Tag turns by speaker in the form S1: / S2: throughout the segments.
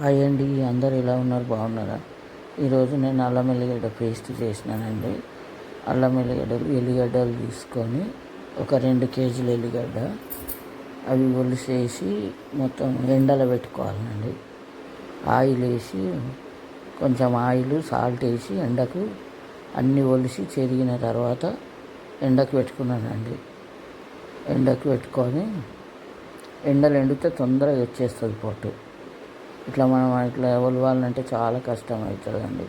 S1: Hi అండి అందరు ఎలా ఉన్నారు? బాగున్నారా? ఈరోజు నేను అల్లం ఎల్లిగడ్డ పేస్ట్ చేసినానండి. అల్లం ఎల్లిగడ్డలు ఎల్లిగడ్డలు తీసుకొని ఒక రెండు కేజీల ఎల్లిగడ్డ అవి ఒలిసేసి మొత్తం ఎండలో పెట్టుకోవాలండి. ఆయిల్ వేసి కొంచెం ఆయిల్ సాల్ట్ వేసి ఎండకు అన్నీ ఒలిసి చెరిగిన తర్వాత ఎండకు పెట్టుకున్నానండి. ఎండకు పెట్టుకొని ఎండలు ఎండితే తొందరగా వచ్చేస్తుంది పొట్టు ఇట్లా మనం ఇట్లా ఒలవాలంటే చాలా కష్టం అవుతుందండి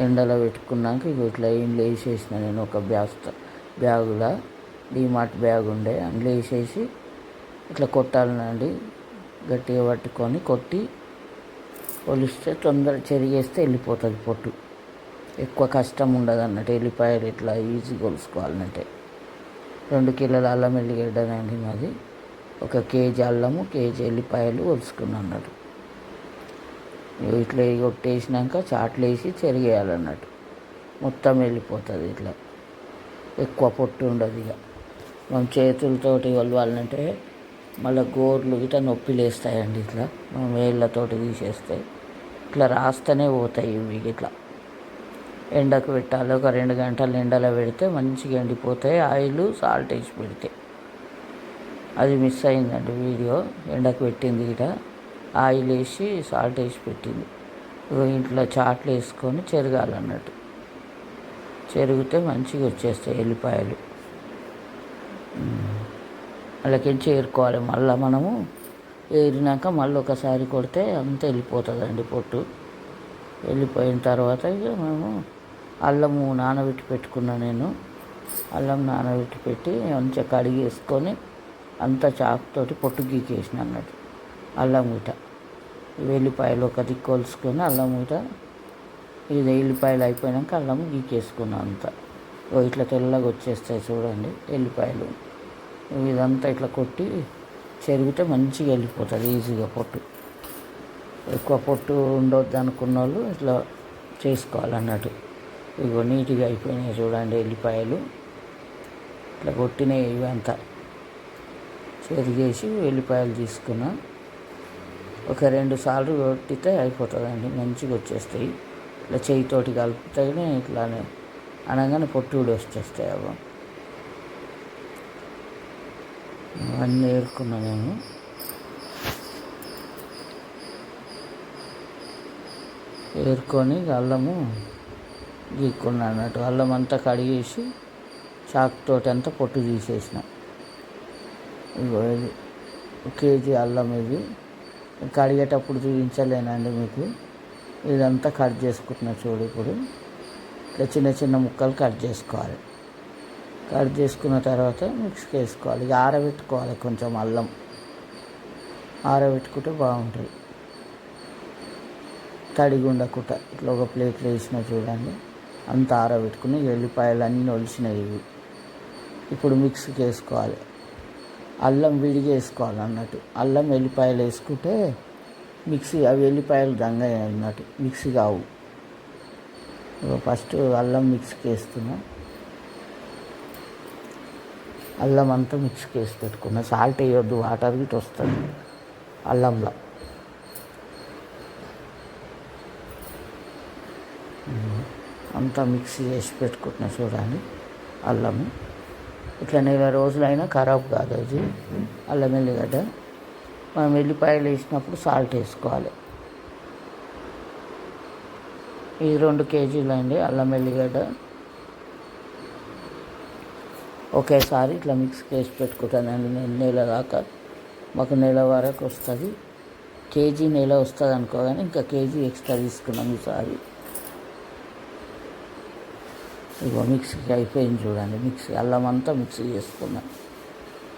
S1: ఎండలో పెట్టుకున్నాక ఇక ఇట్లా ఇండ్లు వేసేసిన నేను ఒక బ్యాగ్ బ్యాగులా డీమార్ట్ బ్యాగ్ ఉండే అందులో వేసేసి ఇట్లా కొట్టాలండి గట్టిగా పట్టుకొని కొట్టి పొలిస్తే తొందర చెరిగేస్తే వెళ్ళిపోతుంది పొట్టు. ఎక్కువ కష్టం ఉండదు అన్నట్టు ఎల్లిపాయలు ఇట్లా ఈజీ కొలుసుకోవాలంటే. రెండు కిలోల అల్లం ఎల్లిగడ్డనండి మాది. ఒక కేజీ అల్లము కేజీ ఎల్లిపాయలు కొలుసుకున్నాను అన్నట్టు. ఇట్లా కొట్టేసినాక చాట్లు వేసి చెరిగేయాలన్నట్టు. మొత్తం వెళ్ళిపోతుంది ఇట్లా. ఎక్కువ పొట్టు ఉండదు ఇక. మనం చేతులతోటి కొలవాలంటే మళ్ళీ గోర్లు ఇట్లా నొప్పి లేస్తాయండి ఇట్లా. మనం వేళ్ళతోటి తీసేస్తే ఇట్లా రాస్తేనే పోతాయి ఇవి ఇట్లా. ఎండకు పెట్టాలి. ఒక రెండు గంటలు ఎండలో పెడితే మంచిగా ఎండిపోతాయి. ఆయిల్ సాల్ట్ వేసి పెడితే. అది మిస్ అయిందండి వీడియో. ఎండకు పెట్టింది ఇట. ఆయిల్ వేసి సాల్ట్ వేసి పెట్టింది. ఇంట్లో చాట్లు వేసుకొని చెరగాలన్నట్టు. చెరిగితే మంచిగా వచ్చేస్తాయి ఎల్లిపాయలు. అలాగే చేరుకోవాలి? మళ్ళీ మనము ఏరినాక మళ్ళీ ఒకసారి కొడితే అంత వెళ్ళిపోతుందండి పొట్టు. వెళ్ళిపోయిన తర్వాత ఇక మేము అల్లము నానబెట్టి పెట్టుకున్నా నేను. అల్లం నానబెట్టి పెట్టి మంచిగా కడిగేసుకొని అంతా చాకుతోటి పొట్టు గీకేసిన అన్నట్టు. అల్లం గిట్ట. వెల్లిపాయలు ఒక దిక్కొలుసుకొని అల్లం గిట ఇది ఎల్లిపాయలు అయిపోయాక అల్లం గీకేసుకున్నాను అంతా. ఓ ఇట్లా తెల్లగా వచ్చేస్తాయి చూడండి ఎల్లిపాయలు ఇదంతా ఇట్లా కొట్టి చెరిగితే మంచిగా వెళ్ళిపోతుంది ఈజీగా పొట్టు. ఎక్కువ పొట్టు ఉండొద్దు అనుకున్న వాళ్ళు ఇట్లా చేసుకోవాలన్నట్టు. ఇగో నీట్గా అయిపోయినాయి చూడండి ఎల్లిపాయలు ఇట్లా కొట్టినాయి ఇవంతా. చెరిగేసి ఎల్లిపాయలు తీసుకున్నాను ఒక రెండు సార్లు కొట్టితే అయిపోతుందండి మంచిగా వచ్చేస్తాయి. ఇట్లా చేయితోటి కలుపుతాయి ఇట్లానే అనగానే పొట్టుడు వచ్చేస్తాయి అవి అవన్నీ ఏరుకున్నా నేను. ఏరుకొని అల్లము గీక్కున్నా అన్నట్టు. అల్లం అంతా కడిగేసి చాకుతోటి అంతా పొట్టు తీసేసిన. ఇగో ఇది. ఒక కేజీ అల్లం ఇది. కడిగేటప్పుడు చూపించలేనండి మీకు? ఇదంతా కట్ చేసుకుంటున్నా చూడు ఇప్పుడు. ఇట్లా చిన్న చిన్న ముక్కలు కట్ చేసుకోవాలి. కట్ చేసుకున్న తర్వాత మిక్స్కి వేసుకోవాలి ఇక ఆరబెట్టుకోవాలి కొంచెం అల్లం. ఆరబెట్టుకుంటే బాగుంటుంది. తడిగి ఉండకుండా ఇట్లా ఒక ప్లేట్లో వేసిన చూడండి. అంత ఆరబెట్టుకుని ఎల్లిపాయలు అన్నీ ఒలిసినాయి ఇవి. ఇప్పుడు మిక్స్కి వేసుకోవాలి. అల్లం విడిగేసుకోవాలి అన్నట్టు. అల్లం వెల్లిపాయలు వేసుకుంటే మిక్సీ అవి వెల్లిపాయలు దంగ అన్నట్టు. మిక్సీ కావు. ఫస్ట్ అల్లం మిక్సీకి వేస్తున్నా. అల్లం అంతా మిక్స్కి వేసి పెట్టుకున్నా. సాల్ట్ వేయొద్దు వాటర్ గిట్ వస్తుంది అల్లంలో. అంతా మిక్సీ చేసి పెట్టుకుంటున్నా చూడండి అల్లము. ఇట్లా నెల రోజులైనా ఖరాబ్ కాదు అది. అల్లం ఎల్లిగడ్డ. మనం ఎల్లిపాయలు వేసినప్పుడు సాల్ట్ వేసుకోవాలి. ఇది రెండు కేజీలు అండి అల్లం ఎల్లిగడ్డ. ఒకేసారి ఇట్లా మిక్స్ చేసి పెట్టుకుంటానండి నేను నెల దాకా. మాకు నెల వరకు వస్తుంది. కేజీ నెల వస్తుంది అనుకోగానే ఇంకా కేజీ ఎక్స్ట్రా తీసుకున్నాం ఈసారి. ఇగో మిక్సీకి అయిపోయింది చూడండి. మిక్సీ అల్లం అంతా మిక్సీ చేసుకున్నాం.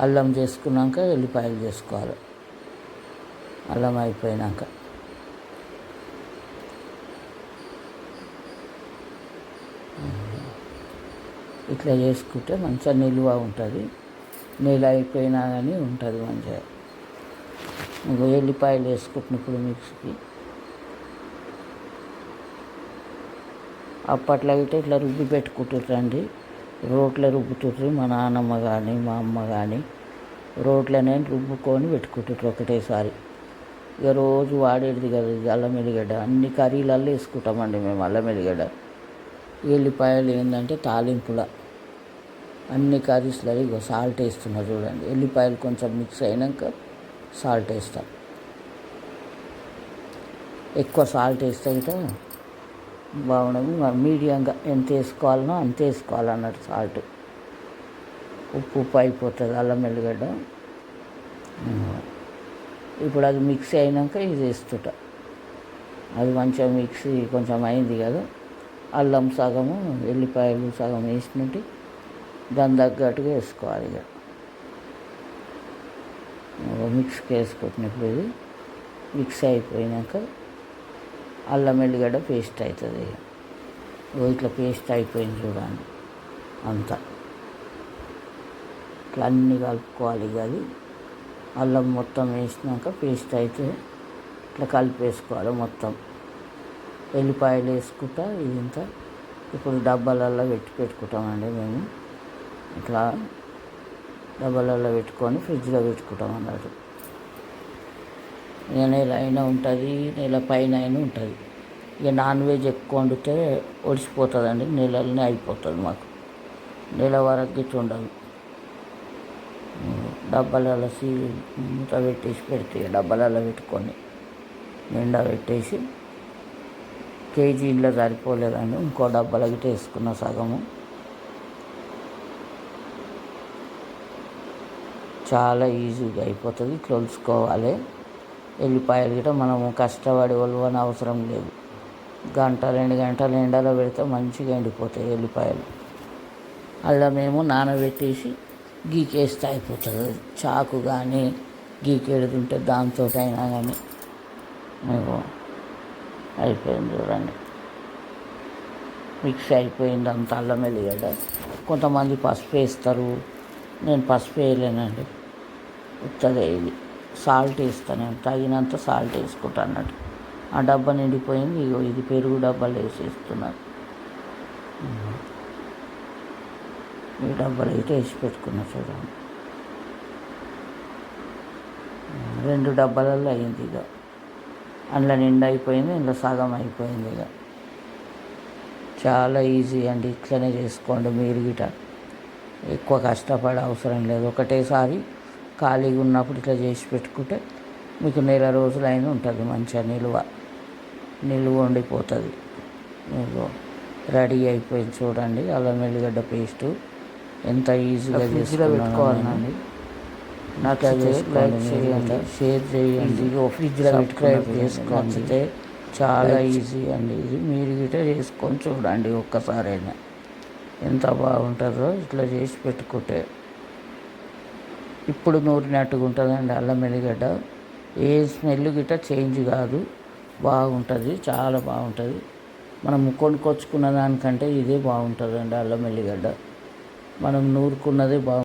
S1: అల్లం చేసుకున్నాక ఎల్లిపాయలు చేసుకోవాలి. అల్లం అయిపోయినాక. ఇట్లా చేసుకుంటే మంచిగా నిలువ ఉంటుంది. నెల అయిపోయినా కానీ ఉంటుంది మంచిగా. ఇంకో ఎల్లిపాయలు వేసుకుంటున్నప్పుడు మిక్సీకి. అప్పట్లో అయితే ఇట్లా రుబ్బి పెట్టుకుంటుండ్రండి. రోట్లో రుబ్బుతుండ్రు మా నాన్నమ్మ కానీ మా అమ్మ కానీ రోట్లనే రుబ్బుకొని పెట్టుకుంటుండ్రు ఒకటేసారి. ఇక రోజు వాడేది కదా ఇది అల్లం ఎల్లిగడ్డ. అన్ని కర్రీలలో వేసుకుంటామండి మేము అల్లం ఎల్లిగడ్డ. ఎల్లిపాయలు ఏంటంటే తాలింపుల. అన్ని కర్రీస్లలో ఇగో సాల్ట్ వేస్తున్నా చూడండి. ఎల్లిపాయలు కొంచెం మిక్స్ అయినాక సాల్ట్ వేస్తాం. ఎక్కువ సాల్ట్ వేస్తే అయితే బాగుండదు. మీడియంగా ఎంత వేసుకోవాలనో అంత వేసుకోవాలన్నట్టు సాల్ట్. ఉప్పు ఉప్పు అయిపోతుంది అల్లం ఎల్లిగడ్డ. ఇప్పుడు అది మిక్సీ అయినాక ఇది వేస్తుట. అది మంచిగా మిక్సీ కొంచెం అయింది కదా. అల్లం సగము ఎల్లిపాయలు సగం వేసినట్టు దాని తగ్గట్టుగా వేసుకోవాలి ఇక. మిక్స్కి వేసుకుంటున్నప్పుడు ఇది మిక్స్ అయిపోయినాక అల్లం ఎల్లిగడ్డ పేస్ట్ అవుతుంది ఇట్లా పేస్ట్ అయిపోయింది చూడండి. అంతా. ఇట్లా అన్నీ కలుపుకోవాలి ఇక అది. అల్లం మొత్తం వేసినాక పేస్ట్ అయితే ఇట్లా కలిపేసుకోవాలి మొత్తం. ఎల్లిపాయలు వేసుకుంటా ఇదంతా. ఇప్పుడు డబ్బాలలో పెట్టి పెట్టుకుంటామండి మేము. ఇట్లా డబ్బాలలో పెట్టుకొని ఫ్రిడ్జ్లో పెట్టుకుంటాం అన్నట్టు. నెల అయినా ఉంటుంది నెల పైన అయినా ఉంటుంది. ఇక నాన్ వెజ్ ఎక్కువ వండితే ఒడిసిపోతుందండి నెలలోనే అయిపోతుంది మాకు. నెల వరకు గిట్ల ఉండదు. డబ్బాలలో సీ మూత పెట్టేసి పెడితే డబ్బాలలో పెట్టుకొని నిండా పెట్టేసి కేజీ ఇంట్లో సరిపోలేదండి ఇంకో డబ్బాలో గిట్ట వేసుకున్న సగము. చాలా ఈజీగా అయిపోతుంది ఇట్లా ఒలుచుకోవాలి ఎల్లిపాయలు గిట్ట మనము కష్టపడి ఒలవని అవసరం లేదు. గంట రెండు గంటలు ఎండలో పెడితే మంచిగా ఎండిపోతాయి ఎల్లిపాయలు అల్లమేమో నానబెట్టేసి గీకేస్తే అయిపోతుంది. చాకు కానీ గీకేడుతుంటే దాంతో అయినా కానీ మేము అయిపోయింది చూడండి. మిక్స్ అయిపోయింది అంత అల్లం వెల్లిగడ్డ. కొంతమంది పసుపు వేస్తారు నేను పసుపు వేయలేనండి ఉత్తదే ఇది. సాల్ట్ వేస్తాను నేను తగినంత సాల్ట్ వేసుకుంటాను అన్నట్టు. ఆ డబ్బా నిండిపోయింది ఇగో ఇది పెరుగు డబ్బాలు వేసేస్తున్నాను ఈ డబ్బాలు అయితే వేసి పెట్టుకున్నా చూడండి. రెండు డబ్బాలలో అయింది ఇక అందులో నిండా అయిపోయింది ఇందులో సగం అయిపోయింది ఇక చాలా ఈజీ అండి ఇట్లనే చేసుకోండి మీరు గిట. ఎక్కువ కష్టపడే అవసరం లేదు. ఒకటేసారి ఖాళీగా ఉన్నప్పుడు ఇట్లా చేసి పెట్టుకుంటే మీకు నెల రోజులైనా ఉంటుంది మంచిగా నిల్వ. నిల్వ ఉండిపోతుంది. మీకు రెడీ అయిపోయింది చూడండి అల్లం వెల్లిగడ్డ పేస్టు. ఎంత ఈజీగా చేసుకోవాలండి నాకు అది లైక్ చేయండి షేర్ చేయండి. ఫ్రిడ్జ్లో సబ్స్క్రైబ్ చేసుకోండి. చాలా ఈజీ అండి. ఇది మీరు గిట్ట చేసుకొని చూడండి ఒక్కసారైనా. ఎంత బాగుంటుందో ఇట్లా చేసి పెట్టుకుంటే. ఇప్పుడు నూరినట్టుగా ఉంటుందండి అల్లం వెల్లిగడ్డ ఏ స్మెల్ గిట్ట చేంజ్ కాదు. బాగుంటుంది చాలా బాగుంటుంది. మనం కొనుక్కొచ్చుకున్న దానికంటే ఇదే బాగుంటుందండి అల్లం వెల్లిగడ్డ మనం నూరుకున్నదే బాగుంటుంది.